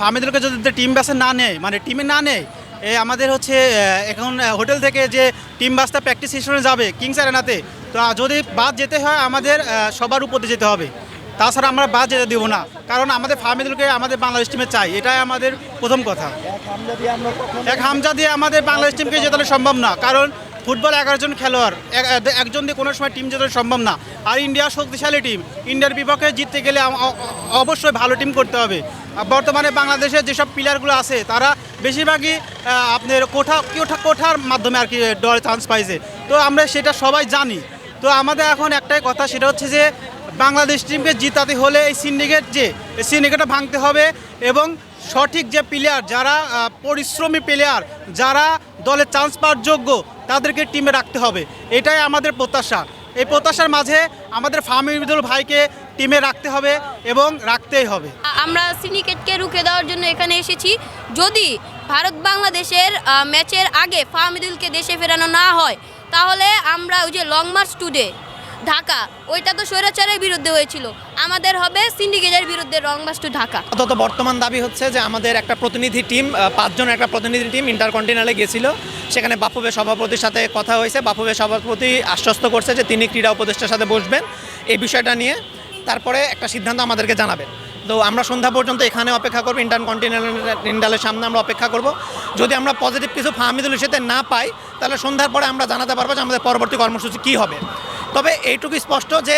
ফার্মিদুলকে যদি টিম বাসে না নেয় মানে টিমে না নেয়, এ আমাদের হচ্ছে এখন হোটেল থেকে যে টিম বাসটা প্র্যাকটিস সেশনে যাবে, কিংস অ্যারেনাতে, তো যদি বাদ যেতে হয় আমাদের সবার উপরে যেতে হবে। তাছাড়া আমরা বাদ যেতে দেবো না, কারণ আমাদের ফার্মিদুলকে আমাদের বাংলাদেশ টিমে চাই, এটাই আমাদের প্রথম কথা। এক হামজা দিয়ে আমাদের বাংলাদেশ টিমকে জেতানো সম্ভব না, কারণ ফুটবল এগারো জন খেলোয়াড়, এক- এক- একজন দিয়ে কোনো সময় টিম জেতানো সম্ভব না। আর ইন্ডিয়া শক্তিশালী টিম, ইন্ডিয়ার বিপক্ষে জিততে গেলে অবশ্যই ভালো টিম করতে হবে। বর্তমানে বাংলাদেশের যেসব প্লেয়ারগুলো আছে, তারা বেশিরভাগই আপনার কোঠা কোঠা, কোঠার মাধ্যমে আর কি দলে চান্স পাইছে। তো আমরা সেটা সবাই জানি। তো আমাদের এখন একটাই কথা, সেটা হচ্ছে যে বাংলাদেশ টিমকে জিতাতে হলে এই সিন্ডিকেট যে, এই সিন্ডিকেটটা ভাঙতে হবে এবং সঠিক যে প্লেয়ার যারা পরিশ্রমী প্লেয়ার যারা দলে চান্স পাওয়ার যোগ্য, তাদেরকে টিমে রাখতে হবে। এটাই আমাদের প্রত্যাশা। এই প্রত্যাশার মাঝে আমাদের ফাহমিদুল ভাইকে টিমে রাখতে হবে এবং রাখতেই হবে। আমরা সিন্ডিকেটকে রুখে দেওয়ার জন্য এখানে এসেছি। যদি ভারত বাংলাদেশের ম্যাচের আগে ফাহমিদুলকে দেশে ফেরানো না হয় তাহলে আমরা ওই যে লং মার্চ টুডে ঢাকা ওইটা তো স্বৈরাচারের বিরুদ্ধে হয়েছিল। আমাদের হবে সিন্ডিকেটের বিরুদ্ধে লং মার্চ টু ঢাকা। আপাতত বর্তমান দাবি হচ্ছে যে আমাদের একটা প্রতিনিধি টিম পাঁচজনের একটা প্রতিনিধি টিম ইন্টারকন্টিনেন্টালে গেছিল। সেখানে বাফুবে সভাপতির সাথে কথা হয়েছে। বাফুবে সভাপতি আশ্বস্ত করছে যে তিনি ক্রীড়া উপদেষ্টার সাথে বসবেন। এই বিষয়টা নিয়ে তারপরে একটা সিদ্ধান্ত আমাদেরকে জানাবেন। তো আমরা সন্ধ্যা পর্যন্ত এখানে অপেক্ষা করব ইন্টার কন্টিনেন্টালের সামনে আমরা অপেক্ষা করব। যদি আমরা পজিটিভ কিছু ফাহমিদুল ইসেতে না পাই, তাহলে সন্ধ্যার পরে আমরা জানাতে পারব যে আমাদের পরবর্তী কর্মসূচি কী হবে। তবে এইটুকু স্পষ্ট যে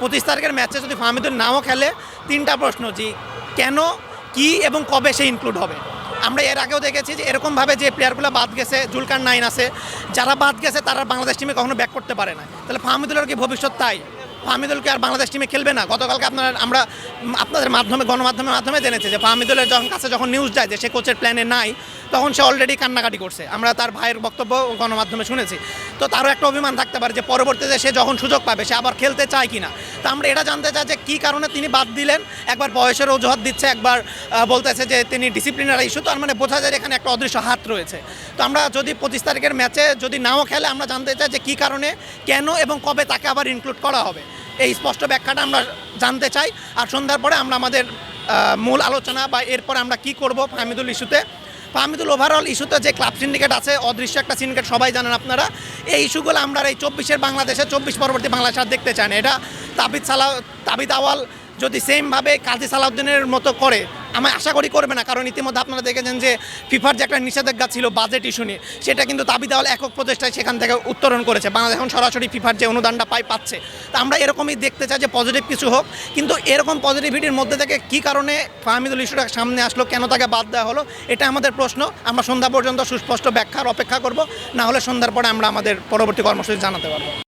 পঁচিশ তারিখের ম্যাচে যদি ফাহমিদুল নাও খেলে, তিনটা প্রশ্ন যে কেন, কি এবং কবে সে ইনক্লুড হবে? আমরা এর আগেও দেখেছি যে এরকমভাবে যে প্লেয়ারগুলো বাদ গেছে, জুলকার নাইন আছে, যারা বাদ গেছে তারা বাংলাদেশ টিমে কখনো ব্যাক করতে পারে না তাহলে ফাহমিদুলের কি ভবিষ্যৎ তাই? ফাহমিদুলকে আর বাংলাদেশ টিমে খেলবে না। গতকালকে আপনারা, আমরা আপনাদের মাধ্যমে, গণমাধ্যমের মাধ্যমে জেনেছি যে ফাহমিদুলের যখন কাছে যখন নিউজ যায় যে সে কোচের প্ল্যানে নাই, তখন সে অলরেডি কান্নাকাটি করছে। আমরা তার ভাইয়ের বক্তব্য গণমাধ্যমে শুনেছি। তো তারও একটা অভিমান থাকতে পারে যে পরবর্তীতে সে যখন সুযোগ পাবে, সে আবার খেলতে চায় কিনা। তো আমরা এটা জানতে চাই যে কী কারণে তিনি বাদ দিলেন। একবার বয়সের অজুহাত দিচ্ছে, একবার বলতেছে যে তিনি ডিসিপ্লিনারি ইস্যু তার মানে বোঝা যায় এখানে একটা অদৃশ্য হাত রয়েছে। তো আমরা যদি পঁচিশ তারিখের ম্যাচে যদি নাও খেলে, আমরা জানতে চাই যে কী কারণে, কেন এবং কবে তাকে আবার ইনক্লুড করা হবে। এই স্পষ্ট ব্যাখ্যাটা আমরা জানতে চাই। আর সন্ধ্যার পরে আমরা আমাদের মূল আলোচনা বা এরপরে আমরা কি করব ফাহমিদুল ইস্যুতে। ফাহমিদুল ওভারঅল ইস্যুতে যে ক্লাব সিন্ডিকেট আছে, অদৃশ্য একটা সিন্ডিকেট সবাই জানেন আপনারা। এই ইস্যুগুলো আমরা এই চব্বিশের বাংলাদেশে, চব্বিশ পরবর্তী বাংলাদেশ দেখতে চান এটা তাবিদ সালা তাবিদ আওয়াল যদি সেমভাবে কাজী সালাউদ্দিনের মতো করে, আমি আশা করি করবে না, কারণ ইতিমধ্যে আপনারা দেখেছেন যে ফিফার যে একটা নিষেধাজ্ঞা ছিল বাজেট ইস্যু নিয়ে, সেটা কিন্তু তাবিদ আওয়াল একক প্রচেষ্টায় সেখান থেকে উত্তরণ করেছে। বাংলাদেশ এখন সরাসরি ফিফার যে অনুদানটা পাই পাচ্ছে। তা আমরা এরকমই দেখতে চাই যে পজিটিভ কিছু হোক, কিন্তু এরকম পজিটিভিটির মধ্যে থেকে কী কারণে ফাহমিদুল ইস্যুটা সামনে আসলো, কেন তাকে বাদ দেওয়া হলো, এটা আমাদের প্রশ্ন। আমরা সন্ধ্যা পর্যন্ত সুস্পষ্ট ব্যাখ্যার অপেক্ষা করব, না হলে সন্ধ্যার পরে আমরা আমাদের পরবর্তী কর্মসূচি জানাতে পারব।